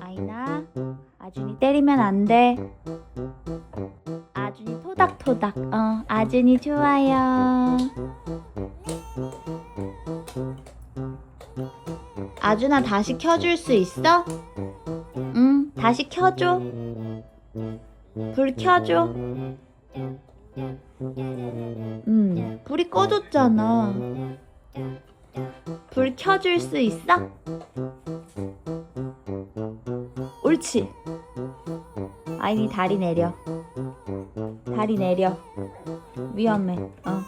아이나, 아준이 때리면 안 돼. 아준이 토닥토닥. 어, 아준이 좋아요. 아준아 다시 켜줄 수 있어? 응, 다시 켜줘. 불 켜줘. 응, 불이 꺼졌잖아. 불 켜줄 수 있어? 옳지. 아이니 다리 내려. 다리 내려. 위험해. 어.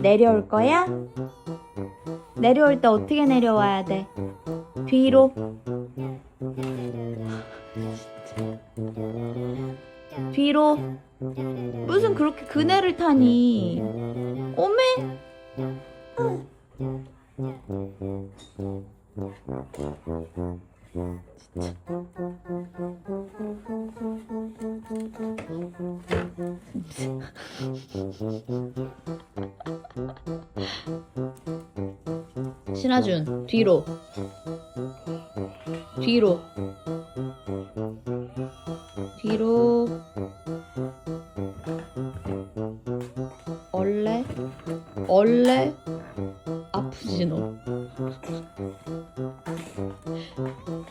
내려올 거야? 내려올 때 어떻게 내려와야 돼? 뒤로. 뒤로. 무슨 그렇게 그네를 타니? 오메. 신하준 뒤로. 뒤로. 뒤로. 얼레? 얼레? 아프지 너.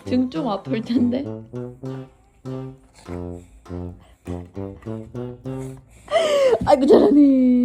등 좀 아플 텐데. 아이고 잘하네.